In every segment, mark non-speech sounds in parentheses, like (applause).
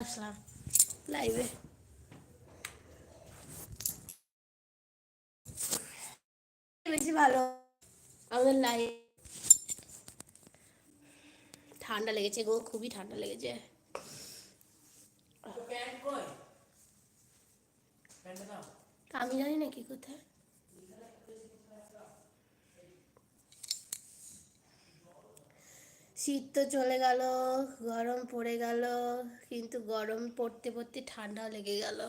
আসলাম। লাইভে। বেশি ভালো। আমাদের লাইভ। ঠান্ডা লেগেছে গো খুবই ঠান্ডা লেগেছে। আমি জানি না কি কোথায়। শীত তো চলে গেল, গরম পড়ে গেল, কিন্তু গরম পড়তে পড়তে ঠান্ডা লেগে গেল।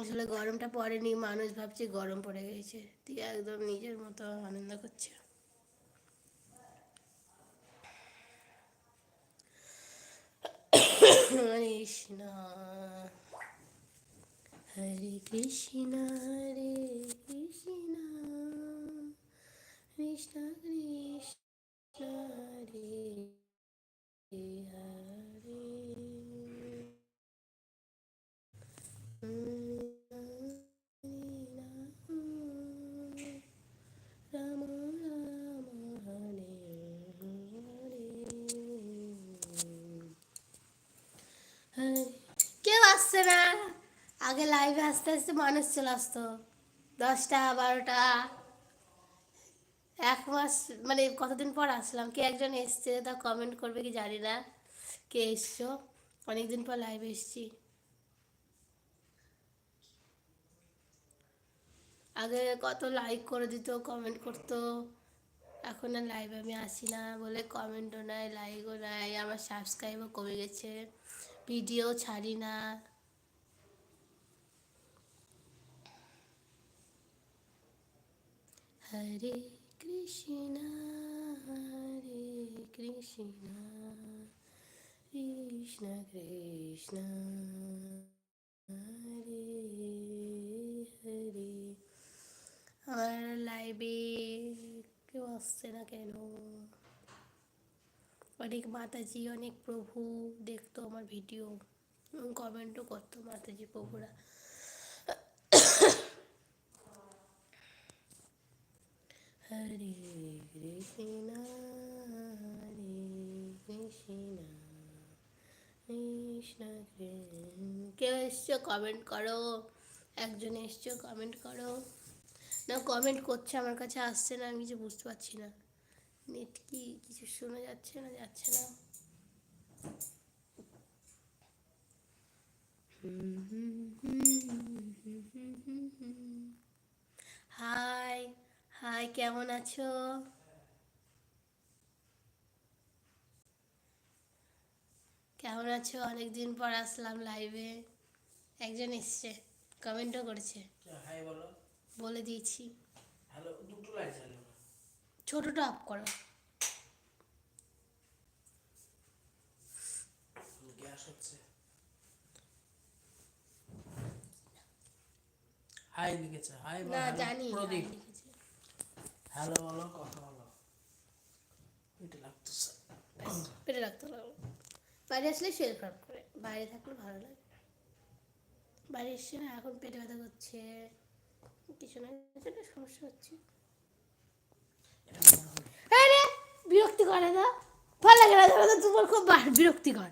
আসলে গরমটা পড়েনি, মানুষ ভাবছে গরম পড়ে গেছে, দিয়ে একদম নিজের মতো আনন্দ করছে। কৃষ্ণ, হরে কৃষ্ণ হরে কৃষ্ণ কৃষ্ণ হরে হরে রাম রাম হরে হরে কেউ আসছে না আগে লাইভে আসতে আস্তে মানুষ চলে আসতো। দশটা, বারোটা, এক মাস মানে কতদিন পর আসলাম? কে একজন এসছে তা কমেন্ট করবে কি জানি না। কে এসছো? অনেকদিন পর লাইভ এসছি। আগে কত লাইক করে দিত কমেন্ট করতো। এখন আর লাইভে আমি আসি না বলে কমেন্টও নাই লাইকও নাই, আমার সাবস্ক্রাইবও কমে গেছে। ভিডিও ছাড়ি না। হরে কৃষ্ণ হরে কৃষ্ণ কৃষ্ণ কৃষ্ণ, হরে হরে। আমার লাইভে কেউ আসছে না কেন? অনেক মাতাজি, অনেক প্রভু দেখতো আমার ভিডিও কমেন্টও করতো মাতাজি প্রভুরা। হরে কৃষ্ণ হরে কৃষ্ণ কৃষ্ণ কৃষ্ণ কেউ এসছো কমেন্ট করো? একজন এসছো কমেন্ট করো? না কমেন্ট করছে, আমার কাছে আসছে না, আমি কিছু বুঝতে পারছি না। নেট কি, কিছু শোনা যাচ্ছে না যাচ্ছে না। হাই হাই কেমন আছো? কেমন আছো? অনেকদিন পর আসলাম লাইভে একজন এসছে কমেন্টও করেছে। বলে। দিয়েছি। ছোটটা অফ করো। হাই লিখেছে হাই না জানি প্রদীপ। হ্যালো, বলো, কথা বলো। এটা লাগতেছে। পেটে রাখতে লাগল। বাইরে আসলে শরীর খারাপ করে। বাইরে থাকলে ভালো লাগে। বাইরে এসছে না এখন পেটে ব্যথা করছে। কিছু না সমস্যা হচ্ছে। হয় বিরক্তি করে না ভালো লাগে না দাদা তোমার খুব বিরক্তিকর।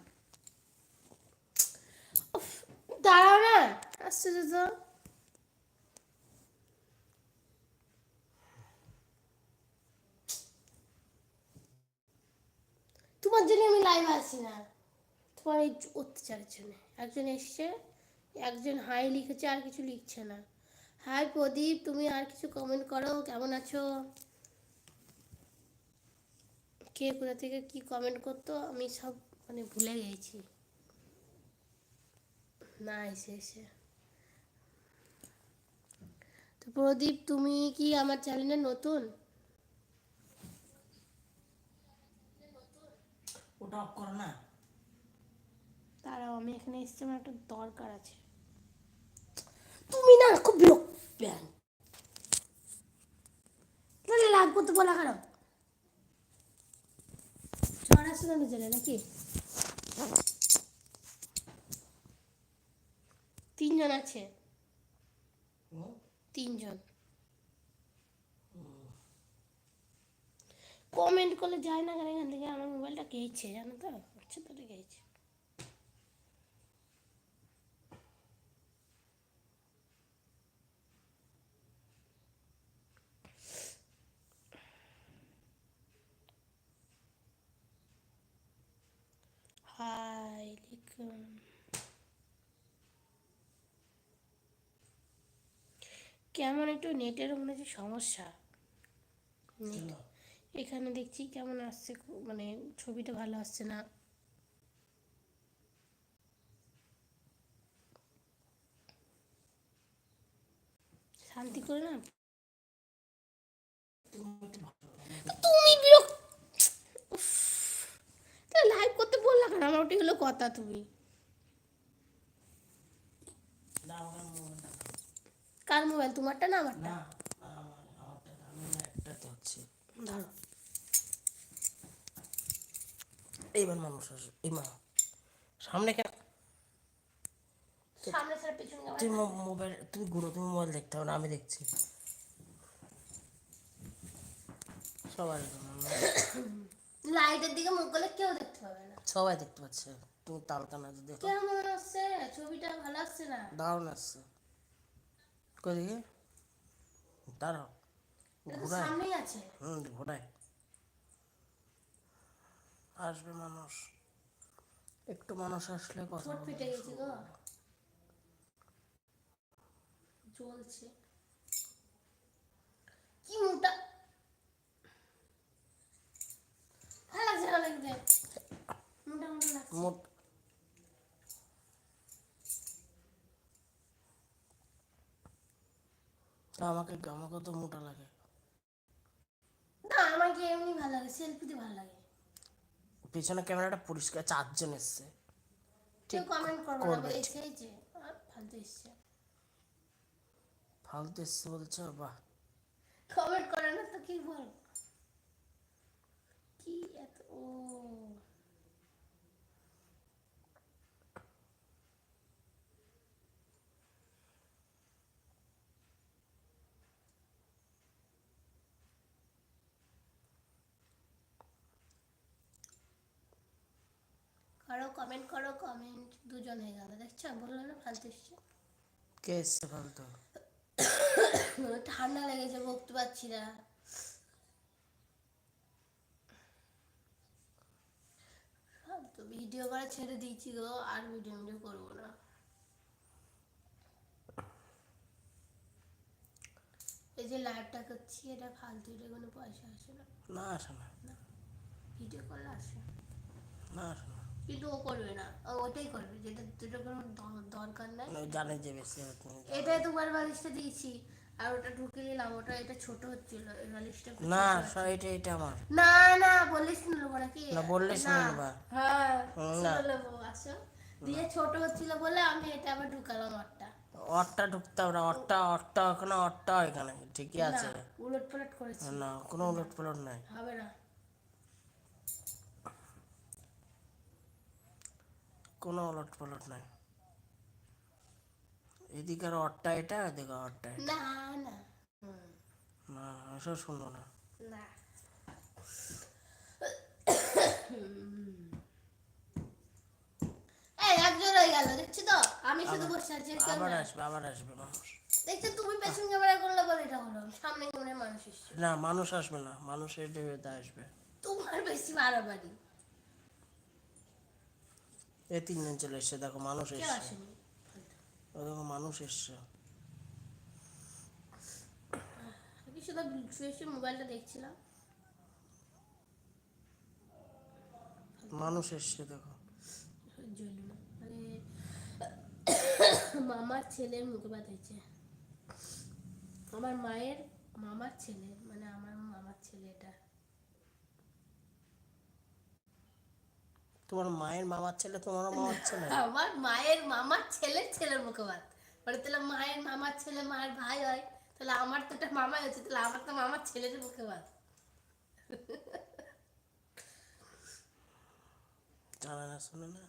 দাঁড়াও না, আসছে তো। তোমার জন্য আমি লাইভ আসি না। তোমার এই অত্যাচারের জন্য। একজন এসছে, একজন হাই লিখেছে, আর কিছু লিখছে না। হাই প্রদীপ, তুমি আর কিছু কমেন্ট করো, কেমন আছো? কে কোথা থেকে কি কমেন্ট করতো, আমি সব মানে ভুলে গেছি। না, এসে এসে। তো প্রদীপ, তুমি কি আমার চ্যানেলে নতুন? ওটা অফ করো না। তারাও আমি এখানে এসেছি আমার একটা দরকার আছে। তুমি না খুব বিরক্ত। লাগবো তো বলা কারও ঝড় আসছে না জেলে নাকি? তিনজন আছে? তিনজন। কমেন্ট করলে যায় না কেন? এখান থেকে আমার মোবাইলটা গেছে, জানো তো? হচ্ছে তো গেছে। কেমন একটু নেটের মনে হচ্ছে সমস্যা? এখানে দেখছি কেমন আসছে মানে ছবিটা ভালো আসছে না। শান্তি করে না? তুমি একটু বিরক্ত লাইভ করতে বললা কেন? আমার ওটি হলো কথা তুমি। কার মোবাইল? তোমারটা না আমারটা? আমারটা আমি না হচ্ছে। ধরো। এইবার মানুষ আসবে এই মা সামনে কেন? তুমি মোবাইল তুমি ঘুরো তুমি মোবাইল দেখতে হবে না আমি দেখছি। সবাই লাইটের দিকে মুখ করলে কেউ দেখতে পাবে না। সবাই দেখতে পাচ্ছে। তুমি তালকানা যদি দেখো। কেমন আসছে ছবিটা ভালো আসছে না? দারুণ আসছে। দেখি দাঁড়াও। আছে। হুম আসবে মানুষ। একটু মানুষ আসলে কথা ঠোঁট গেছে গো। জ্বলছে। কি মোটা। ভালো লাগছে ভালো লাগছে। মোটা মোটা লাগছে। তা আমাকে আমাকে তো মোটা লাগে। আমাকে এমনি ভালো লাগে সেলফিতে ভালো লাগে। পিছনে ক্যামেরাটা পরিষ্কার চারজন এসছে। কেউ কমেন্ট করব না এসেছে আর ফালতু এসছে। ফালতু এসছে বলছো বাহ! কমেন্ট করে না তো কি বল? কি এত ও করো কমেন্ট করো কমেন্ট দুজন হয়ে গেল। দেখছ? বলল না ফালতু এসছে। কে এসছে ফালতু (coughs) ঠান্ডা লেগেছে বকতে পারছি না। তো ভিডিও করে ছেড়ে দিয়েছি গো আর ভিডিও ভিডিও করব না। এই যে লাইভটা করছি এটা ফালতু এটা কোনো পয়সা আসে না। না আসে না। ভিডিও করলে আসে না আসে না। কিন্তু ও করবে না। ও ওটাই করবে যেটা যেটা কোনো দরকার নাই। জানে যে বেশি এটাই তোমার বালিশটা দিয়েছি আর ওটা ঢুকে নিলাম ওটা এটা ছোট হচ্ছিল এই বালিশটা না এটা এটা আমার। না না বলিস না নেব নাকি? না, বললে শুনে না। নেবা। হ্যাঁ না। আসো। দিয়ে ছোট হচ্ছিল বলে আমি এটা আবার ঢুকালাম আটটা অটটা ঢুকতে হবে না অটটা অটটা ওখানে অটটা এখানে ঠিকই আছে। উলট পালট করেছি। না কোনো উলট পালট নাই। হবে না। কোনো উলট পালট নাই এদিকের অটটা এটা এদিকে অটটা এটা। না না এসব শুনব না। না। এই একজন হয়ে গেল দেখছি তো? আমি শুধু বসে আছি আর আবার আসবে আবার আসবে মানুষ। দেখছ তুমি পেছন ক্যামেরা করলে বলে এটা হলো সামনে মানুষ এসছে। না মানুষ আসবে না মানুষ এটা এটা আসবে। তোমার বেশি বাড়াবাড়ি এই তিনজন চলে এসছে দেখো মানুষ এসছে। ও দেখো মানুষ এসছে। শুধু শুয়ে মোবাইলটা দেখছিলাম। মানুষ এসছে দেখো। মানে মামার ছেলের মুখে বাঁধাইছে। আমার মায়ের মামার ছেলে মানে আমার মামার ছেলে এটা তোমার মায়ের মামার ছেলে তোমার মামার ছেলে? (laughs) আমার মায়ের মামার ছেলের ছেলের মুখে বাদ মানে তাহলে মায়ের মামার ছেলে মায়ের ভাই হয় তাহলে আমার তো একটা মামাই হচ্ছে তাহলে আমার তো মামার ছেলের মুখে বাদ জানা না শুনে না।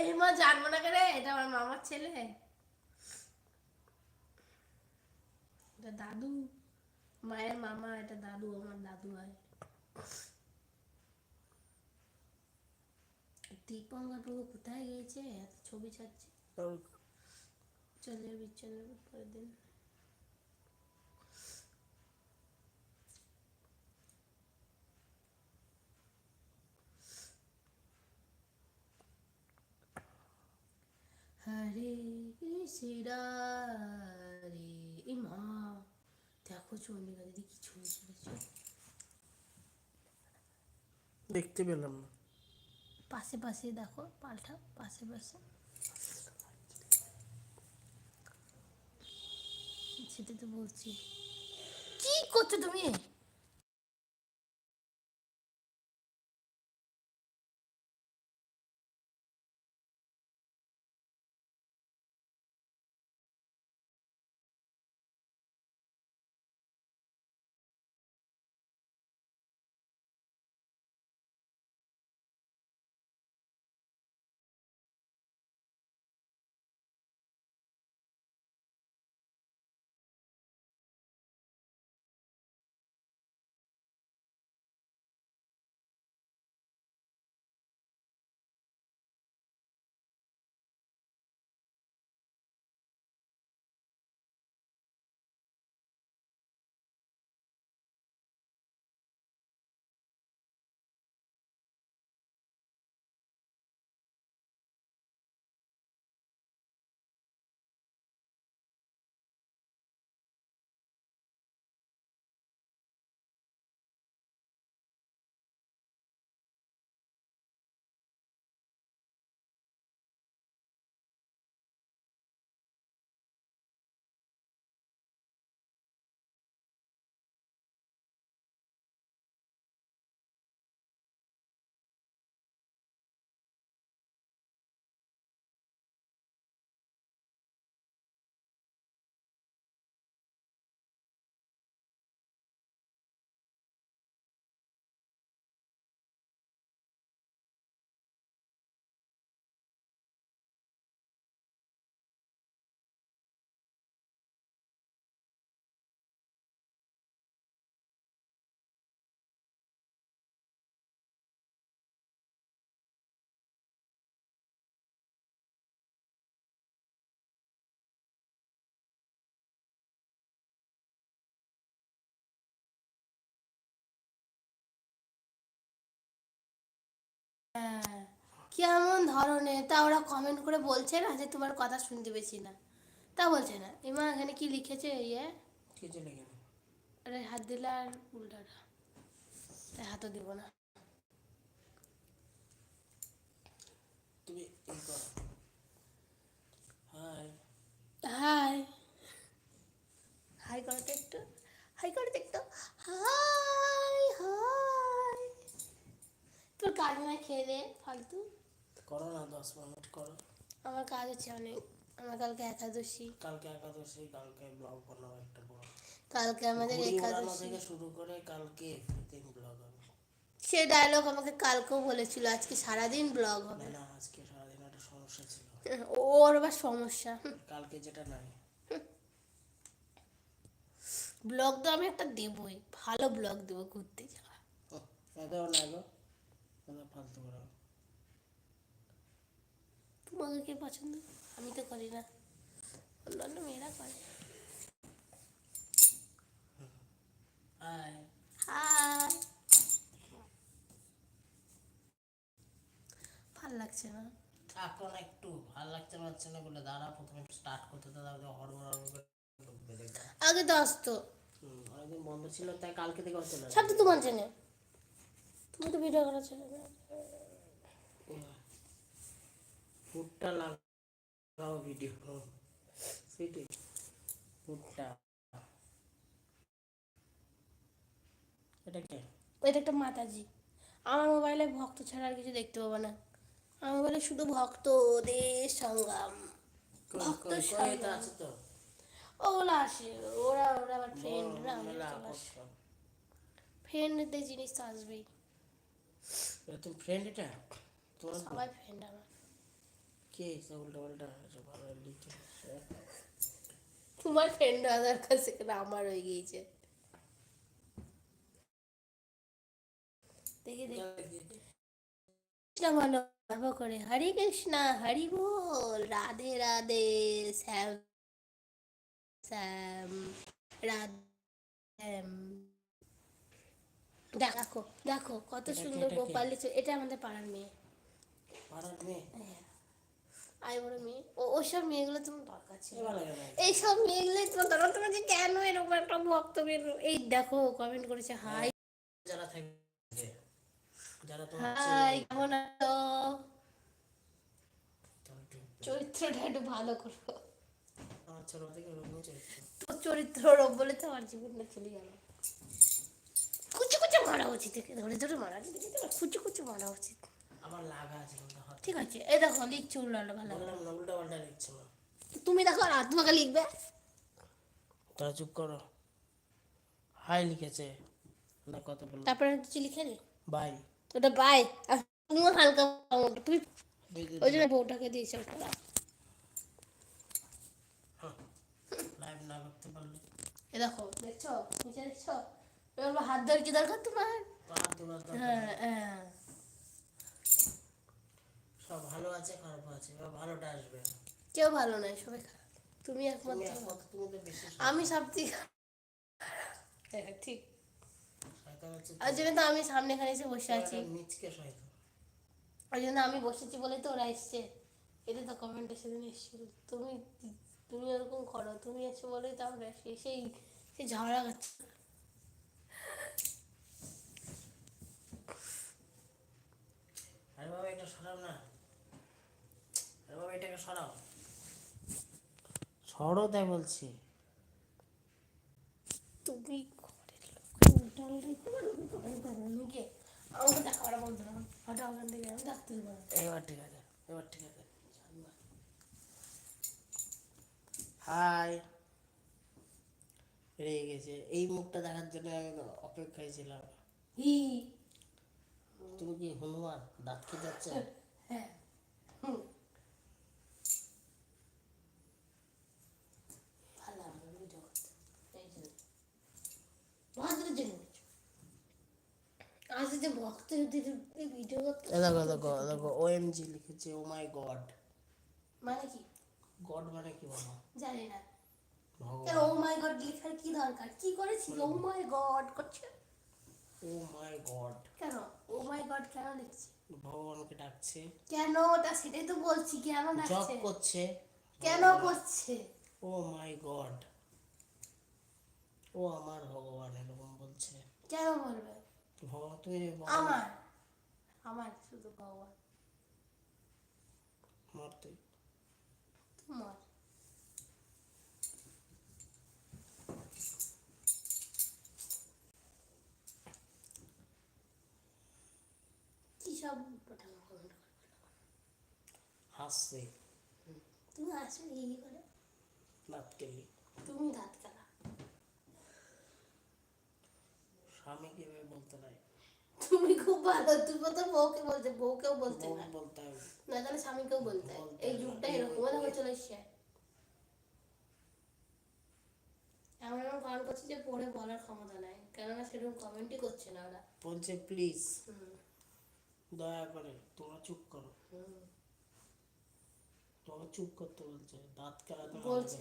এই মা জানব না কেন এটা আমার মামার ছেলে। এটা দাদু মায়ের মামা এটা দাদু আমার দাদু হয় দীপঙ্কর বাবু কোথায় গিয়েছে? এত ছবি ছাড়ছে। চলে যাবি যাবি পরের দিন। হরে কৃষ্ণ রে মা। দেখো চন্ডিকা দিদি কি ছবি তুলেছে দেখতে পেলাম না। পাশে পাশে দেখো পাল্টা পাশে পাশে। সেটা তো বলছি। কি করছ তুমি? কেমন ধরনের? তা ওরা কমেন্ট করে বলছে না যে তোমার কথা শুনতে পেয়েছি না। তা বলছে না। এমা এখানে কি লিখেছে ইয়ে? কিছু আরে হাত দিলে আর উল্টাটা। তাই হাতও দিব না। তুমি হাই হাই হাই একটু। হাই একটু। হাই হাই তোর কাজ না খেয়ে দে ফালতু। করো না দশ মিনিট করো। আমার কাজ আছে অনেক। আমার কালকে একাদশী। কালকে একাদশী কালকে ব্লগ বানাবো একটা বড় কালকে আমাদের একাদশী। থেকে শুরু করে কালকে দিন ব্লগ হবে। সে ডায়লগ আমাকে কালকেও বলেছিল আজকে সারাদিন ব্লগ হবে। না আজকে সারাদিন একটা সমস্যা ছিল। ওর আবার সমস্যা। কালকে যেটা নাই। ব্লগ তো আমি একটা দেবই ভালো ব্লগ দেবো ঘুরতে যাওয়া। এটাও না এটা ফালতু করো কে পছন্দ? আমি তো করি না। অন্যান্য মেয়েরা করে। ভালো লাগছে না? এখন একটু ভালো লাগছে না হচ্ছে না বলে দাঁড়া প্রথমে স্টার্ট করতে তো হড়বড় করে আগে তো। আসতো হুম, অনেকদিন বন্ধ ছিল তাই কালকে থেকে হচ্ছে না। সব তো তোমার জেনে তুমি তো ভিডিও করা ছিল না ফুটটা লাগাও ভিডিও সেটি ফুটটা এটা কে? এটা একটা মাতাজি। আমার মোবাইলে ভক্ত ছাড়া আর কিছু দেখতে পাবো না। আমার মোবাইলে শুধু ভক্তদের সংগ্রাম ভক্ত সংগ্রাম ওগুলো আসে। ওরা ওরা ফ্রেন্ডরা মেলা আকর্ষণ। ফ্রেন্ডদের জিনিস তো আসবেই। তুমি ফ্রেন্ড এটা? তোমার সবাই ফ্রেন্ড আমার। কে? সব উল্টা পাল্টা আছে ভালো লিখে তোমার ফ্রেন্ড আমার হয়ে গিয়েছে। দেখে গর্ব করে হরে কৃষ্ণ হরি বল রাধে রাধে শ্যাম শ্যাম রাধে শ্যাম। দেখো দেখো কত সুন্দর গোপাল লিচু এটা আমাদের পাড়ার মেয়ে। পাড়ার মেয়ে? আই বড় মেয়ে। ও মেয়েগুলো তোমার দরকার ছিল। এইসব মেয়েগুলোই তোমার দরকার। তোমার যে কেন এরকম একটা এই দেখো কমেন্ট করেছে হাই যারা থাকবে যারা তো হাই কেমন আছো? চরিত্রটা একটু ভালো তোর চরিত্র রোগ বলে তো আমার জীবনটা চলে গেল। মারা উচিত। ধরে ধরে মারা উচিত কুচু কুচু মারা উচিত। আমার লাগা আছে ঠিক আছে এই দেখো লিখছে উল্লালো ভালো উল্টা পাল্টা লিখছে তুমি দেখো আর আত্মাকে লিখবে? তারা চুপ করো। হাই লিখেছে। না কত বলল তারপরে কিছু লিখে নে? বাই। ওটা বাই। আর তুমিও হালকা তুমি ওই জন্য বউটাকে দিয়েছ লাইভ না করতে পারলে। এ দেখো দেখছ? দেখছ? হাত ধরে কি দরকার তোমার। হ্যাঁ হ্যাঁ। সব ভালো আছে খারাপ আছে এবার ভালোটা আসবে। কেউ ভালো নয় সবাই খারাপ। তুমি একমাত্র আমি সব হ্যাঁ ঠিক। আর জন্য তো আমি সামনে এখানে এসে বসে আছি। ওই জন্য আমি বসেছি বলে তো ওরা এসছে। এটা তো কমেন্টে সেদিন এসেছিল তুমি তুমি এরকম করো তুমি এসে বলেই তো আমরা সেই সেই ঝগড়া করছে আরে বাবা এটা সরাও না। আরে বাবা এটাকে সরাও। সরো তাই বলছি। তুমি ঘরের করো, গিয়ে। আমাকে দেখা ওরা বলতো না হঠাৎ ওখান থেকে আমি ডাকতে এবার ঠিক আছে এবার ঠিক আছে। হাই। রেগে গেছে। এই মুখটা দেখার জন্য আমি অপেক্ষায় ছিলাম। হি। তুমি কি হনুমান দাঁত যাচ্ছে? হ্যাঁ। হুম। ভালো লাগে ভিডিও করতে এই জন্য ভদ্রের জন্য আজ যে ভক্ত যদি ভিডিও করতে এ দেখো দেখো দেখো ওএমজি লিখেছে ও মাই গড। মানে কি? গড মানে কি বলো জানি না। ও মাই গড লেখার কি দরকার? কি করেছিল ও মাই গড করছে। Oh my god. কেন? ও মাই গড কেন লিখছে ভগবানকে ডাকছে। কেন? ওটা সেটাই তো বলছি কেন জব ডাকছে? করছে। কেন করছে? Oh my god. ও আমার ভগবান এরকম বলছে। কেন বলবে? ভগবান তুমি আমার? আমার শুধু ভগবান। মারতে তোমার কি? হাসছে। তুমি এই করে। দাঁত কেলি তুমি দাঁত কালা। স্বামীকে এভাবে বলতে নাই তুমি খুব ভালো তুমি তো বউকে বলতে বউকেও বলতে না বলতে না তাহলে স্বামীকেও বলতে এই। যুগটা এরকম দেখো চলে এসছে। এমন কারণ করছে যে পড়ে বলার ক্ষমতা নাই। কেননা সেরকম কমেন্টই করছে না ওরা। বলছে প্লিজ হুম, দয়া করে তোমরা চুপ করো। তোমাকে চুপ করতে বলছে দাঁত মানা বলছে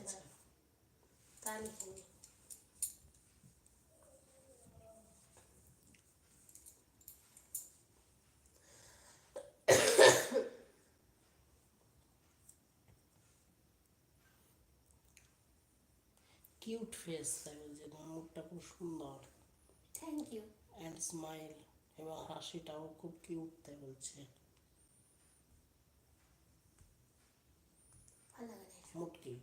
কিউট ফেস তাই বলছে মুখটা খুব সুন্দর। থ্যাংক ইউ অ্যান্ড স্মাইল এবং হাসিটাও খুব কিউট তাই বলছে। মুটকি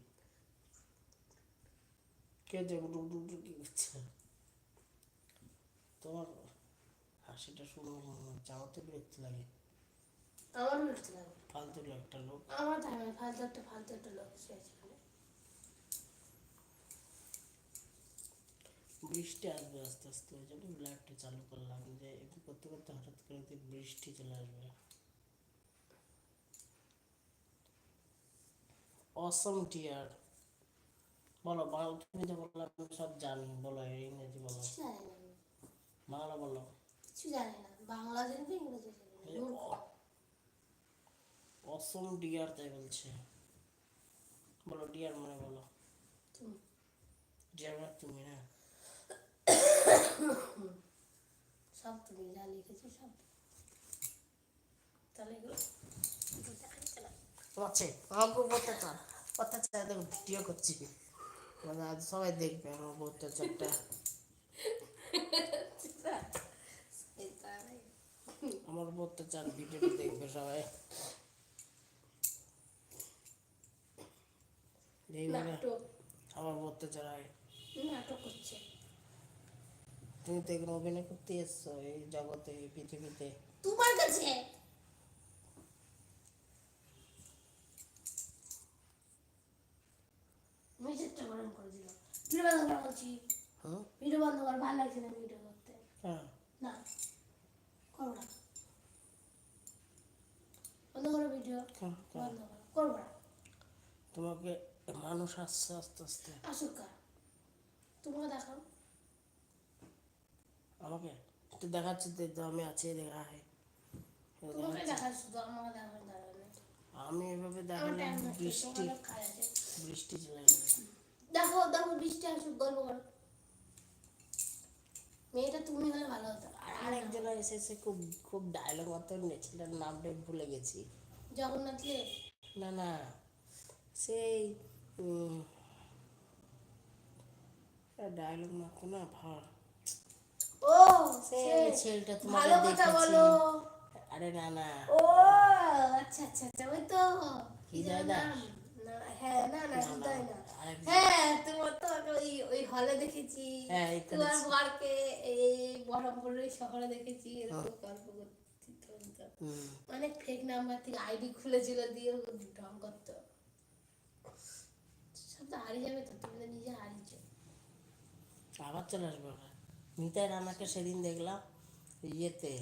কে? যে ডুক ডুক ডুক কি করছে? তোমার হাসিটা শুনে মনে হচ্ছে আমার তো বিরক্তি লাগে। আমার বিরক্তি লাগে। ফালতু একটা লোক। আমার ফালতু একটা ফালতু একটা লোক শুয়েছে ওখানে। বৃষ্টি আসবে আস্তে আস্তে ওই জন্য লাইটটা চালু করলাম যে একটু করতে করতে হঠাৎ করে বৃষ্টি চলে আসবে। অসম টিয়ার বলো বাংলা তুমি তো বললাম আমি সব জানি। বলো ইংরেজি বলো। বাংলা বলো। কিছু জানি না। বাংলা জানি না ইংরেজি জানি অসম ডিয়ার তাই বলছে। বলো ডিয়ার মানে বলো। তুমি। ডিয়ার মানে তুমি না? সব তুমি যা লিখেছো সব। তাহলে এগুলো আছে অত্যাচার অত্যাচার দেখো ভিডিও করছি। মানে আজ সবাই দেখবে আমার অত্যাচারটা আমার অত্যাচার ভিডিওটা দেখবে সবাই। আমার অত্যাচার হয় নাটক করছে তুমি তো এখানে অভিনয় করতে এসছো এই জগতে এই পৃথিবীতে। তোমার কাছে? মেসেজটা গরম করে দিল। ভিডিও বন্ধ করা বলছি। ভিডিও বন্ধ কর ভালো লাগছে না ভিডিও করতে। হ্যাঁ। না করব না। বন্ধ করো ভিডিও। কেন? কেন? বন্ধ করো। করব না। তোমাকে মানুষ আসছে আস্তে আস্তে। আসুক তোমাকে দেখাও। আমাকে? তো দেখাচ্ছি তো আমি আছি দেখা হয়। আমি এভাবে দেখালাম বৃষ্টি। বৃষ্টি চলে দেখো দেখো বৃষ্টি আসুক গল্প করো। মেয়েটা তুমি হলে ভালো হতো আর আরেকজন এসেছে খুব খুব ডায়লগ মতো ছেলেটার নামটা ভুলে গেছি। জগন্নাথ না না সেই ডায়লগ না ভার। ও ছেলেটা তোমাকে ভালো কথা বলো। আরে না না। ও আচ্ছা আচ্ছা আচ্ছা ওই তো। হৃদয় দাস? হ্যাঁ না না না, হৃদয় না। হ্যাঁ তোমার তো ওই ওই হলে দেখেছি। হ্যাঁ, তোমার বরকে এই বহরমপুরের শহরে দেখেছি এরকম গল্প। হুম, অনেক ফেক নাম্বার থেকে আইডি খুলেছিল দিয়ে ঢং করতো। সব তো হারিয়ে যাবে তো তুমি নিজে হারিয়েছো। আবার চলে আসব নিতাই রানাকে সেদিন দেখলাম ইয়েতে।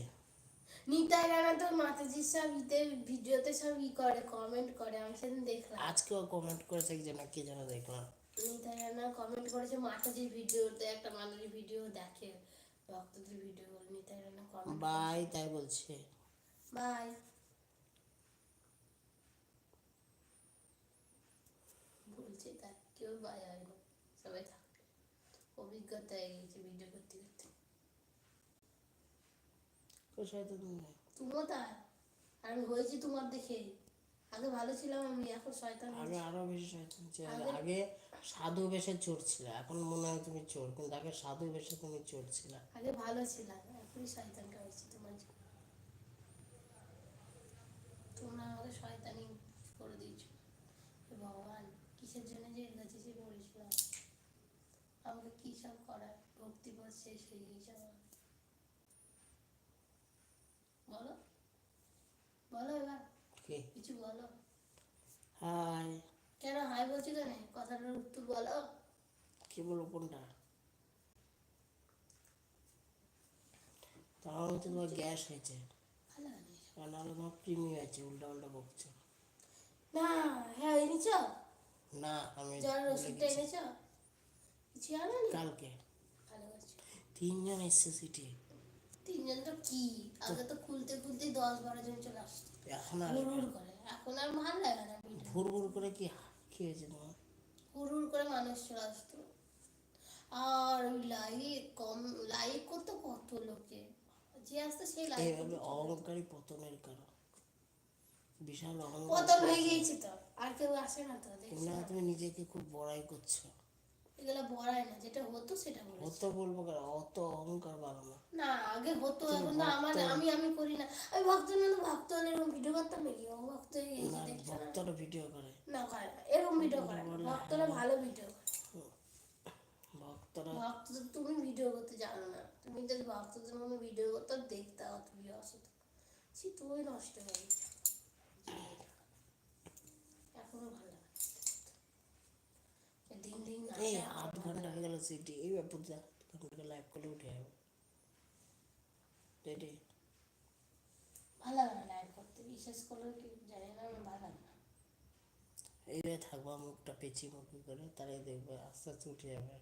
নিতাই রানা তো মাতাজির সব ইতে ভিডিওতে সব ই করে কমেন্ট করে আমি সেদিন দেখলাম। আজকেও কমেন্ট করেছে কি যেন কি যেন দেখলাম। নিতাই রানা কমেন্ট করেছে মাতাজির ভিডিওতে একটা মানুষের ভিডিও দেখে ভক্তদের video Nitai Rana comment bye তাই বলছে। বাই। বলছে তার কেউ বাই হয় না সবাই থাকে অভিজ্ঞতা গেছে ভিডিও করতে করতে কোথায় তো তুমি? তুমিও তাই। আমি হয়েছি তোমার দেখে। আগে ভালো ছিলাম আমি এখন শয়তান আমি আরও বেশি শয়তান ছিলাম আগে- সাধু বেশে চোর ছিল এখন মনে হয় তুমি চোর কিন্তু আগে সাধু বেশে তুমি চোর ছিল আগে ভালো ছিলাম এখনই শয়তান কাছে তোমার তোমরা আমাকে শয়তানি করে দিয়েছ হে ভগবান কিসের জন্য যে এর কাছে যে পড়েছিলাম আমাকে কি সব করার ভক্তি পথ শেষ হয়ে গিয়েছে আমার বলো বলো এবার। কি কিছু বলো। হাই। কেন হাই বলছি কেন? কথাটার উত্তর বলো। কি বলব কোনটা? মধ্যে তোমার গ্যাস হয়েছে। আর নাহলে তোমার কৃমি হয়েছে উল্টা উল্টা বকছো। না হ্যাঁ এনেছ? না আমি জ্বরের ভুলে ওষুধটা এনেছ? কিছু আনোনি কালকে। তিনজন এসছে সিটি। তিনজন তো কি? আগে তো খুলতে খুলতে দশ বারো জন চলে আসতো। এখন আর হুড় করে। এখন আর ভালো লাগে না ভিডিও ভুর ভুর করে কি হয়েছে তোমার হুড় করে মানুষ চলে আসতো। আর ওই লাইক কম লাইক করতো কত লোকে? যে আসতো সেই লাইক এইভাবে অহংকারী পতনের কারণ। বিশাল অহংকার পতন হয়ে গিয়েছে তো। আর কেউ আসে না তো না তুমি নিজেকে খুব বড়াই করছ। এগুলো বড়াই না যেটা হতো সেটা বলেছে। অত বলব কেন? অত অহংকার বাড়ো না। না আগে হতো তুমি এখন না আমার আমি আমি করি না। আমি ভক্ত না ভক্ত হলে এরকম ভিডিও করতাম নাকি? ও ভক্ত ভক্তরা ভিডিও করে। না করে না এরকম ভিডিও করে ভক্তরা ভালো ভিডিও করে। ভক্তরা ভক্ত তুমি ভিডিও করতে জানো না। তুমি যদি ভক্তদের মতো ভিডিও করতে দেখতে অত ভিডিও আসতো সে তুই নষ্ট হয়ে গেছে। এখনও ভালো। এই আধ ঘণ্টা হয়ে গেল সিটি এই ব্যাপার যা ঘণ্টা লাইভ করে উঠে যাব। রেডি ভালো লাগে লাইভ করতে বিশেষ করে কি জানি না আমার ভালো না। এইভাবে থাকব মুখটা পেঁচি মুখি করে তারাই দেখবে আস্তে আস্তে উঠে যাবে।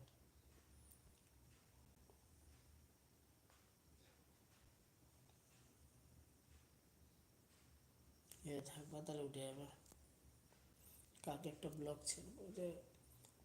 এ থাকবা তাহলে উঠে যাবে। কাকে একটা ব্লগ ছিল ওই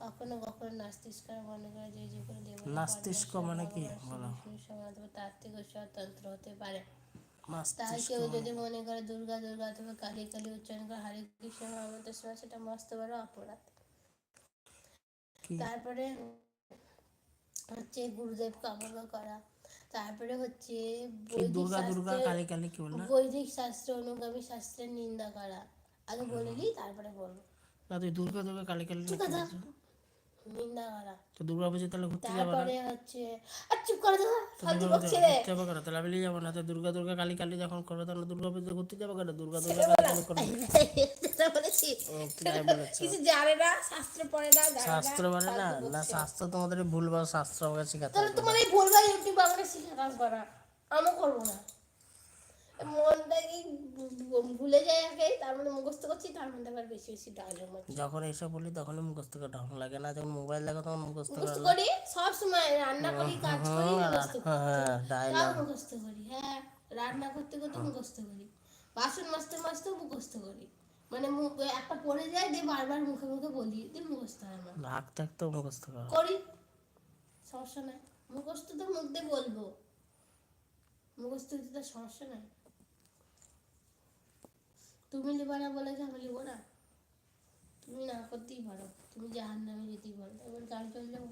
কখনো কখনো নাস্তিস্করা মনে করে যে যে কোনো দেবতা নাস্তিস্ক মানে কি? বলো। তার স্বতন্ত্র হতে পারে। তাই কেউ যদি মনে করে দুর্গা দুর্গা অথবা কালী কালী উচ্চারণ করে হরে কৃষ্ণ আমাদের সময় সেটা মস্ত বড় অপরাধ। তারপরে হচ্ছে গুরুদেবকে অবজ্ঞা করা। তারপরে হচ্ছে বৈদিক শাস্ত্র অনুগামী শাস্ত্রের নিন্দা করা। আগে বলে তারপরে বলব। না তুই দুর্গা দুর্গা কালী কালী না ঠিক কি আছে বলছো? নিন্দা করা তো দুর্গা তাহলে ঘুরতে যাব তারপরে হচ্ছে আর চুপ করে দাও ফালতু বকছে রে। যাব কেন? তাহলে আমি যাব না তো দুর্গা দুর্গা কালী কালী যখন করব তখন দুর্গা পুজো ঘুরতে যাব কেন? দুর্গা দুর্গা কালী কালী করব। বলেছি। ও, তাই বলেছ। কিছু জানে না শাস্ত্র পড়ে না না শাস্ত্র মানে না না শাস্ত্র তোমাদের ভুলভাল শাস্ত্র আমাকে শেখাতে তাহলে তোমার এই ভুলভাল ইউটিউব আমাকে শিখাতে আসবে না। আমি করব না। মনটা ভুলে যায় আগে তার মধ্যে মুখস্থ করছি তার মধ্যে আবার বেশি বেশি ডায়লগ মারছি। যখন এইসব বলি তখনই মুখস্থ করা লাগে না যখন মোবাইল তখন মুখস্থ করা মুখস্থ করি সব সময় রান্না করি কাজ করি মুখস্থ হ্যাঁ ডায়লগ মুখস্থ করি হ্যাঁ রান্না করতে করতে মুখস্থ করি। বাসন মাজতে মাজতেও মুখস্থ করি। মানে একটা পড়ে যায় দিয়ে বারবার মুখে মুখে বলি দিয়ে মুখস্থ হয় আমার মুখস্থ করি। সমস্যা নাই। মুখস্থ তো মুখ দিয়ে বলব। মুখস্থ তো সমস্যা নাই। তুমি লিবা না বলে কি আমি লিবো না? তুমি না করতেই পারো। তুমি জাহান নামে যেতেই পারো। এবার গান চলে যাব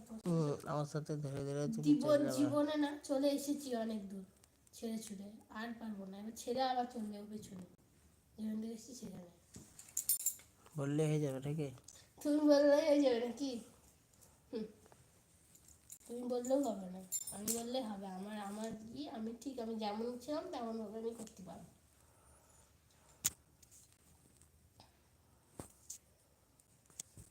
আমার সাথে ধীরে ধীরে জীবন জীবনে না চলে এসেছি অনেক দূর। ছেড়ে ছুড়ে আর পারব না। এবার ছেড়ে আবার চলে যাব পেছনে। যেখান থেকে এসেছি সেখানে। বললে হয়ে যাবে আছে তুমি বললেই হয়ে যাবে নাকি। তুমি বললেও হবে না। আমি বললে হবে। আমার আমার কি? আমি ঠিক আমি যেমন ছিলাম তেমন ভাবে আমি করতে পারব।